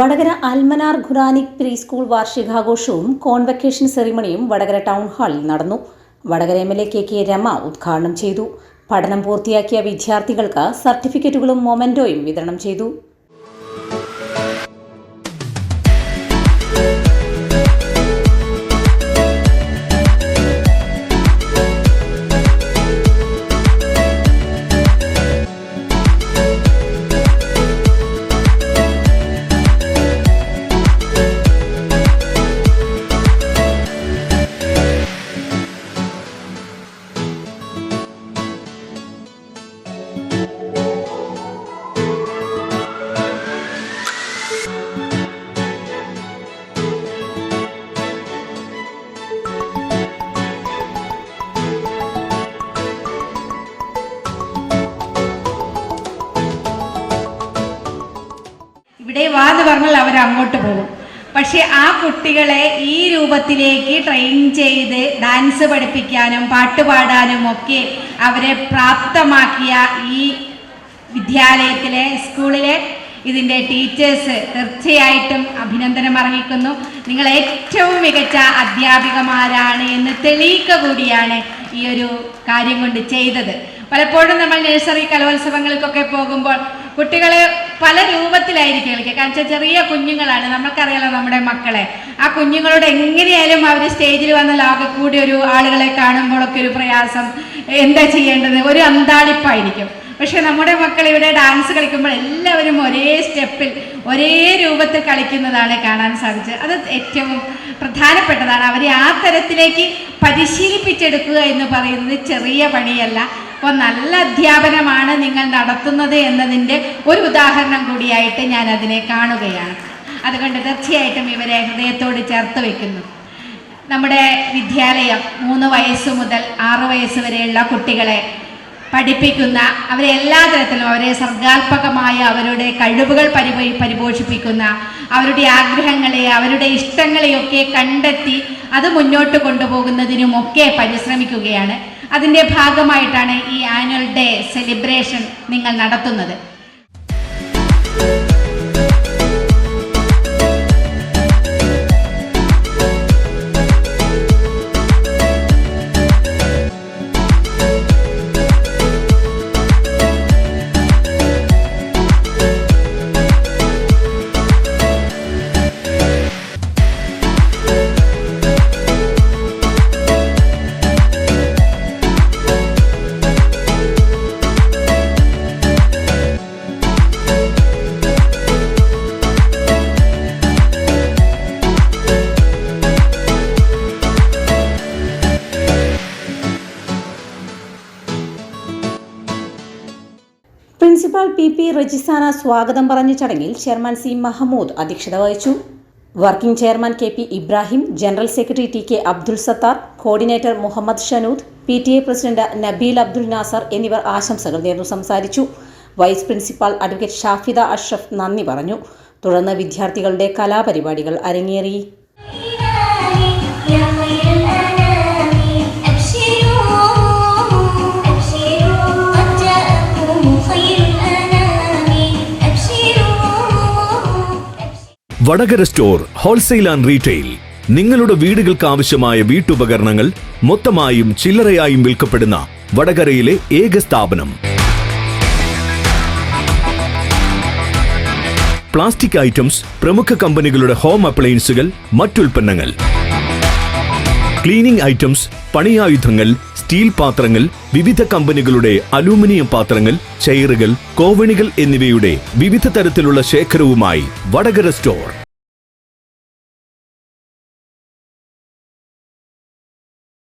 Vadakara Almanar Quranic pre school വാർഷികാഘോഷവും convocation സെറിമണിയും Vadakara town ഹാളിൽ നടന്നു. Vadakara M L A K K Rama ഉദ്ഘാടനം ചെയ്തു. പഠനം പൂർത്തിയാക്കിയ വിദ്യാർത്ഥികൾക്ക് സർട്ടിഫിക്കറ്റുകളും മൊമെന്റോയും വിതരണം ചെയ്തു. ഇവിടെ വാ എന്ന് പറഞ്ഞാൽ അവർ അങ്ങോട്ട് പോകും. പക്ഷെ ആ കുട്ടികളെ ഈ രൂപത്തിലേക്ക് ട്രെയിൻ ചെയ്ത് ഡാൻസ് പഠിപ്പിക്കാനും പാട്ട് പാടാനും ഒക്കെ അവരെ പ്രാപ്തമാക്കിയ ഈ വിദ്യാലയത്തിലെ സ്കൂളിലെ ഇതിന്റെ ടീച്ചേഴ്സ് തീർച്ചയായിട്ടും അഭിനന്ദനം അറിയിക്കുന്നു നിങ്ങൾ ഏറ്റവും മികച്ച അധ്യാപികമാരാണ് എന്ന് തെളിയിക്കുക കൂടിയാണ് ഈ ഒരു കാര്യം കൊണ്ട് ചെയ്തത്. പലപ്പോഴും നമ്മൾ നഴ്സറി കലോത്സവങ്ങൾക്കൊക്കെ പോകുമ്പോൾ കുട്ടികൾ പല രൂപത്തിലായിരിക്കും കളിക്കുക. കാരണം ചെറിയ കുഞ്ഞുങ്ങളാണ്. നമ്മൾക്കറിയാലോ നമ്മുടെ മക്കളെ. ആ കുഞ്ഞുങ്ങളോട് എങ്ങനെയായാലും അവർ സ്റ്റേജിൽ വന്നാൽ ആകെ കൂടി ഒരു ആളുകളെ കാണുമ്പോഴൊക്കെ ഒരു പ്രയാസം. എന്താ ചെയ്യേണ്ടത്? ഒരു അന്താളിപ്പായിരിക്കും. പക്ഷെ നമ്മുടെ മക്കൾ ഇവിടെ ഡാൻസ് കളിക്കുമ്പോൾ എല്ലാവരും ഒരേ സ്റ്റെപ്പിൽ ഒരേ രൂപത്തിൽ കളിക്കുന്നതാണ് കാണാൻ സാധിച്ചത്. അത് ഏറ്റവും പ്രധാനപ്പെട്ടതാണ്. അവരെ ആ തരത്തിലേക്ക് പരിശീലിപ്പിച്ചെടുക്കുക എന്ന് പറയുന്നത് ചെറിയ പണിയല്ല. അപ്പോൾ നല്ല അധ്യാപനമാണ് നിങ്ങൾ നടത്തുന്നത് എന്നതിന്റെ ഒരു ഉദാഹരണം കൂടിയായിട്ട് ഞാൻ അതിനെ കാണുകയാണ്. അതുകൊണ്ട് തീർച്ചയായിട്ടും ഇവരെ ഹൃദയത്തോട് ചേർത്ത് വെക്കുന്നു. നമ്മുടെ വിദ്യാലയം മൂന്ന് വയസ്സ് മുതൽ ആറു വയസ്സ് വരെയുള്ള കുട്ടികളെ പഠിപ്പിക്കുന്ന അവരെ എല്ലാ തരത്തിലും അവരെ സർഗാത്മകമായ അവരുടെ കഴിവുകൾ പരിപോ പരിപോഷിപ്പിക്കുന്ന അവരുടെ ആഗ്രഹങ്ങളെ അവരുടെ ഇഷ്ടങ്ങളെയൊക്കെ കണ്ടെത്തി അത് മുന്നോട്ട് കൊണ്ടുപോകുന്നതിനുമൊക്കെ പരിശ്രമിക്കുകയാണ്. അതിന്റെ ഭാഗമായിട്ടാണ് ഈ ആനുവൽ ഡേ സെലിബ്രേഷൻ നിങ്ങൾ നടത്തുന്നത്. പ്രിൻസിപ്പാൾ പി പി റജിസാന സ്വാഗതം പറഞ്ഞ ചടങ്ങിൽ ചെയർമാൻ സി മഹമ്മൂദ് അധ്യക്ഷത വഹിച്ചു. Working chairman K P Ibrahim general secretary T K Abdul Sathar coordinator Muhammad Shanood P T A president Nabeel Abdul Nasser എന്നിവർ ആശംസകൾ നേർന്നു സംസാരിച്ചു. Vice principal advocate Shafida Ashraf നന്ദി പറഞ്ഞു. തുടർന്ന് വിദ്യാർത്ഥികളുടെ കലാപരിപാടികൾ അരങ്ങേറി. Vadakara store wholesale and retail. നിങ്ങളുടെ വീടുകൾക്ക് ആവശ്യമായ വീട്ടുപകരണങ്ങൾ മൊത്തമായും ചില്ലറയായും വിൽക്കപ്പെടുന്ന വടകരയിലെ ഏക സ്ഥാപനം. പ്ലാസ്റ്റിക് ഐറ്റംസ് പ്രമുഖ കമ്പനികളുടെ ഹോം അപ്ലയൻസുകൾ മറ്റുൽപ്പന്നങ്ങൾ. ക്ലീനിംഗ് ഐറ്റംസ് പണിയായുധങ്ങൾ സ്റ്റീൽ പാത്രങ്ങൾ വിവിധ കമ്പനികളുടെ അലൂമിനിയം പാത്രങ്ങൾ ചെയറുകൾ കോവണികൾ എന്നിവയുടെ വിവിധ തരത്തിലുള്ള ശേഖരവുമായി വടകര സ്റ്റോർ.